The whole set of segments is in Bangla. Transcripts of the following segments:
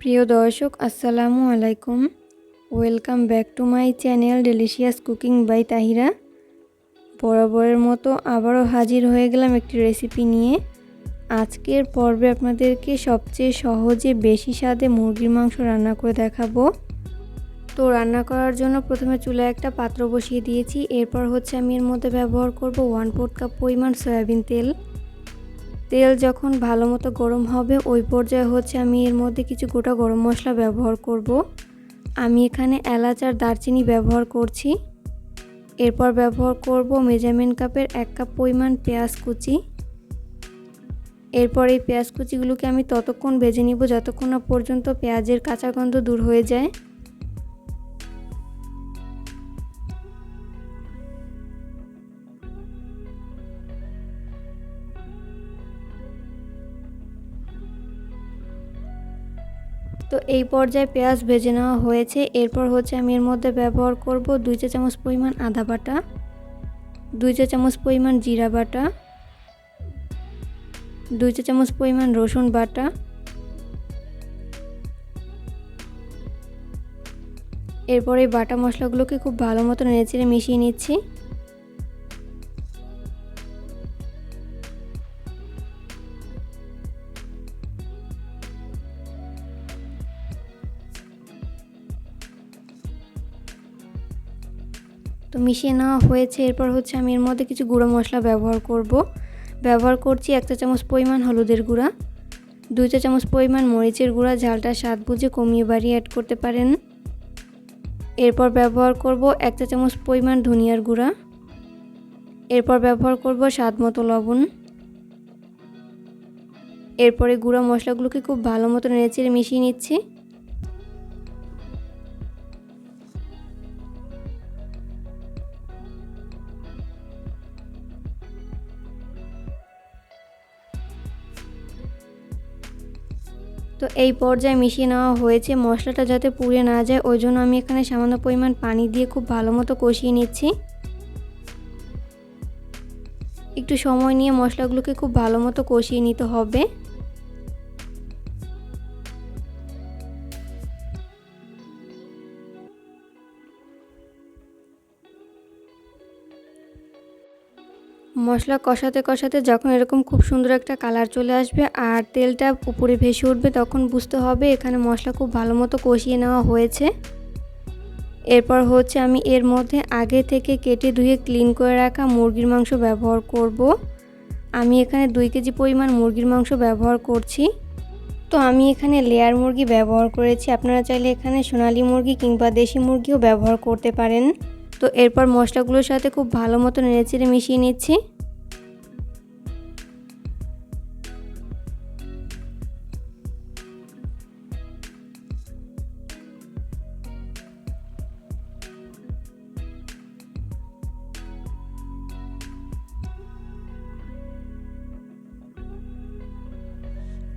প্রিয় দর্শক, আসসালামু আলাইকুম। Welcome back to my channel delicious cooking by Tahira বরাবরের মতো আবারও হাজির হয়ে গেলাম একটি রেসিপি নিয়ে। আজকের পর্বে আপনাদেরকে সবচেয়ে সহজে বেশি স্বাদে মুরগির মাংস রান্না করে দেখাবো। তো রান্না করার জন্য প্রথমে চুলায় একটা পাত্র বসিয়ে দিয়েছি। এরপর হচ্ছে আমি এর মধ্যে ব্যবহার করব ওয়ান ফোর্থ কাপ পরিমাণ সয়াবিন তেল। তেল যখন ভালো মতো গরম হবে, ওই পর্যায়ে হচ্ছে আমি এর মধ্যে কিছু গোটা গরম মশলা ব্যবহার করব। আমি এখানে এলাচ আর দারচিনি ব্যবহার করছি। এরপর ব্যবহার করব মেজারমেন্ট কাপের এক কাপ পরিমাণ পেঁয়াজ কুচি। এরপর এই পেঁয়াজ কুচিগুলোকে আমি ততক্ষণ ভেজে নিব, যতক্ষণ না পর্যন্ত পেঁয়াজের কাঁচা গন্ধ দূর হয়ে যায়। তো এই পর্যায়ে পেঁয়াজ ভেজে নেওয়া হয়েছে। এরপর হচ্ছে আমি এর মধ্যে ব্যবহার করব দুই চা চামচ পরিমাণ আদা বাটা, দুই চা চামচ পরিমাণ জিরা বাটা, দুই চা চামচ পরিমাণ রসুন বাটা, এরপর এই বাটা মশলাগুলোকে খুব ভালো মতো নেড়েচেড়ে মিশিয়ে নিচ্ছি। তো মিশিয়ে নেওয়া হয়েছে। এরপর হচ্ছে আমি এর মধ্যে কিছু গুঁড়ো মশলা ব্যবহার করব। ব্যবহার করছি এক চা চামচ পরিমাণ হলুদের গুঁড়া, দুই চা চামচ পরিমাণ মরিচের গুঁড়া, ঝালটা স্বাদ বুঝে কমিয়ে বাড়িয়ে অ্যাড করতে পারেন। এরপর ব্যবহার করব এক চা চামচ পরিমাণ ধনিয়ার গুঁড়া। এরপর ব্যবহার করব স্বাদ মতো লবণ। এরপরে গুঁড়া মশলাগুলোকে খুব ভালো মতো নেড়েচেড়ে মিশিয়ে নিচ্ছি। তো এই পর্যায়ে মিশিয়ে নেওয়া হয়েছে। মশলাটা যাতে পুড়ে না যায়, ওই জন্য আমি এখানে সামান্য পরিমাণ পানি দিয়ে খুব ভালো মতো কষিয়ে নিচ্ছি। একটু সময় নিয়ে মশলাগুলোকে খুব ভালো মতো কষিয়ে নিতে হবে। মশলা কষাতে কষাতে যখন এরকম খুব সুন্দর একটা কালার চলে আসবে আর তেলটা উপরে ভেসে উঠবে তখন বুঝতে হবে এখানে মশলা খুব ভালো মতো কষিয়ে নেওয়া হয়েছে। এরপর হচ্ছে আমি এর মধ্যে আগে থেকে কেটে ধুয়ে ক্লিন করে রাখা মুরগির মাংস ব্যবহার করব। আমি এখানে দুই কেজি পরিমাণ মুরগির মাংস ব্যবহার করছি। তো আমি এখানে লেয়ার মুরগি ব্যবহার করেছি। আপনারা চাইলে এখানে সোনালি মুরগি কিংবা দেশি মুরগিও ব্যবহার করতে পারেন। তো এরপর মশলাগুলোর সাথে খুব ভালো মতো নেড়েচেড়ে মিশিয়ে নিচ্ছি।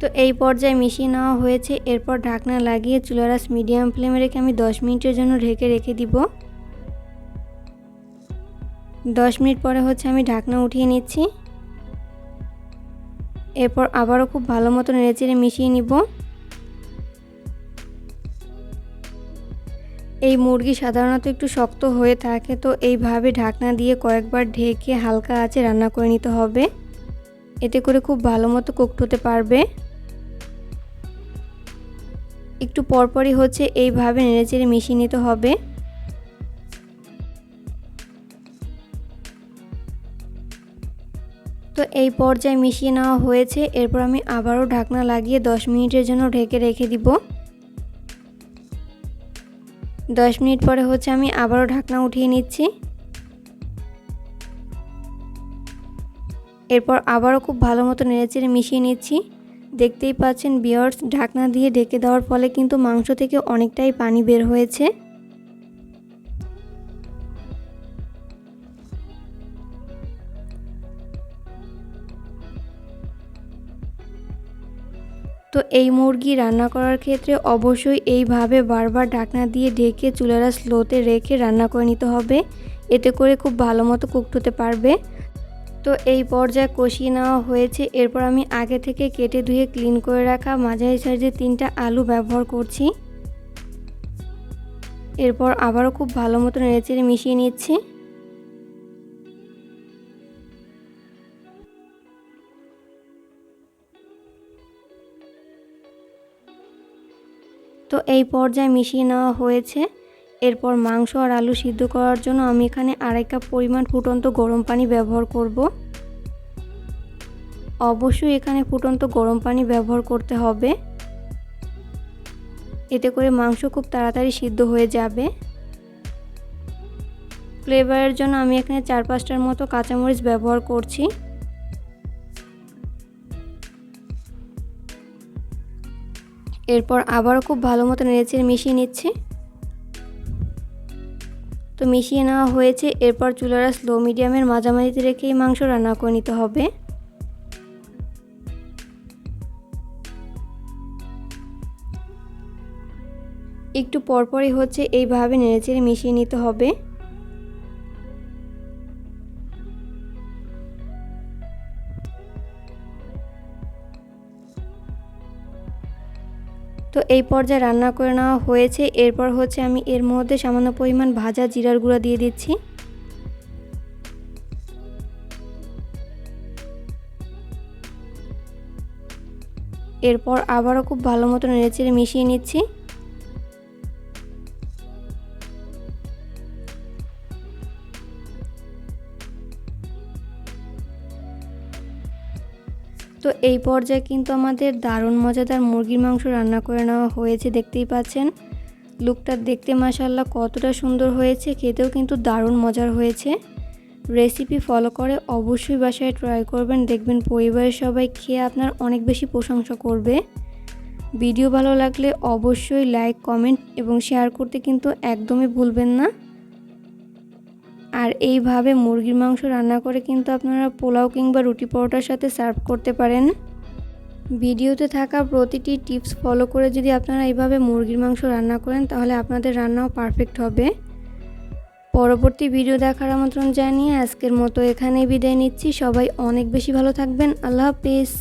তো এই পর্যায়ে মিশিয়ে নেওয়া হয়েছে। এরপর ঢাকনা লাগিয়ে চুলারাস মিডিয়াম ফ্লেমে রেখে আমি 10 মিনিটের জন্য ঢেকে রেখে দিব। দশ মিনিট পরে হচ্ছে আমি ঢাকনা উঠিয়ে নিচ্ছি। এরপর আবারও খুব ভালো মতো নেড়েচেড়ে মিশিয়ে নিব। এই মুরগি সাধারণত একটু শক্ত হয়ে থাকে, তো এইভাবে ঢাকনা দিয়ে কয়েকবার ঢেকে হালকা আছে রান্না করে নিতে হবে। এতে করে খুব ভালো মতো কুকড হতে পারবে। একটু পরপরই হচ্ছে এইভাবে নেড়েচেড়ে মিশিয়ে নিতে হবে। তো এই পর্যায়ে মিশিয়ে নেওয়া হয়েছে। এরপর আমি আবারও ঢাকনা লাগিয়ে 10 মিনিটের জন্য ঢেকে রেখে দিব। 10 মিনিট পরে হচ্ছে আমি আবারও ঢাকনা উঠিয়ে নিচ্ছি। এরপর আবারও খুব ভালো মতো নেড়েচেড়ে মিশিয়ে নিচ্ছি। দেখতেই পাচ্ছেন বিয়ার্স ঢাকনা দিয়ে ঢেকে দেওয়ার ফলে কিন্তু মাংস থেকে অনেকটাই পানি বের হয়েছে। তো এই মুরগি রান্না করার ক্ষেত্রে অবশ্যই এইভাবে বারবার ঢাকনা দিয়ে ঢেকে চুলারা স্লোতে রেখে রান্না করে নিতে হবে। এতে করে খুব ভালো মতো কুকড হতে পারবে। তো এই পর্যায়ে কষিয়ে নেওয়া হয়েছে। এরপর আমি আগে থেকে কেটে ধুয়ে ক্লিন করে রাখা মাঝারি সাইজের তিনটা আলু ব্যবহার করছি। এরপর আবারও খুব ভালো মতো নেড়েচেড়ে মিশিয়ে নিচ্ছি। তো এই পর্যায়ে মিশিয়ে নেওয়া হয়েছে। এরপর মাংস আর আলু সিদ্ধ করার জন্য আমি এখানে আড়াই কাপ পরিমাণ ফুটন্ত গরম পানি ব্যবহার করব। অবশ্যই এখানে ফুটন্ত গরম পানি ব্যবহার করতে হবে। এতে করে মাংস খুব তাড়াতাড়ি সিদ্ধ হয়ে যাবে। ফ্লেভারের জন্য আমি এখানে চার পাঁচটার মতো কাঁচামরিচ ব্যবহার করছি। এরপর আবারও খুব ভালো মতো নেড়েচেড়ে মিশিয়ে নিচ্ছে। তো মিশিয়ে নেওয়া হয়েছে, এরপর চুলারা স্লো মিডিয়ামের মাঝামাঝিতে রেখে এই মাংস রান্না করে নিতে হবে। একটু পরপরই হচ্ছে, এইভাবে নেড়েচেড়ে মিশিয়ে নিতে হবে। তো এই পর্যায়ে রান্না করে নেওয়া হয়েছে। এরপর হচ্ছে আমি এর মধ্যে সামান্য পরিমাণ ভাজা জিরার গুঁড়া দিয়ে দিচ্ছি। এরপর আবারও খুব ভালো মতো নেড়েচেড়ে মিশিয়ে নিচ্ছি। তো এই পর্যায়ে কিন্তু আমাদের দারুণ মজাদার মুরগির মাংস রান্না করে নেওয়া হয়েছে, দেখতেই পাচ্ছেন। লুকটা দেখতে মাসাল্লাহ কতটা সুন্দর হয়েছে, খেতেও কিন্তু দারুণ মজার হয়েছে। রেসিপি ফলো করে অবশ্যই বাসায় ট্রাই করবেন, দেখবেন পরিবারের সবাই খেয়ে আপনার অনেক বেশি প্রশংসা করবে। ভিডিও ভালো লাগলে অবশ্যই লাইক, কমেন্ট এবং শেয়ার করতে কিন্তু একদমই ভুলবেন না। আর এইভাবে মুরগির মাংস রান্না করে কিন্তু আপনারা পোলাও কিংবা রুটি পরোটার সাথে সার্ভ করতে পারেন। ভিডিওতে থাকা প্রতিটি টিপস ফলো করে যদি আপনারা এইভাবে মুরগির মাংস রান্না করেন, তাহলে আপনাদের রান্নাও পারফেক্ট হবে। পরবর্তী ভিডিও দেখার আমন্ত্রণ জানিয়ে আজকের মতো এখানেই বিদায় নিচ্ছি। সবাই অনেক বেশি ভালো থাকবেন। আল্লাহ হাফিজ।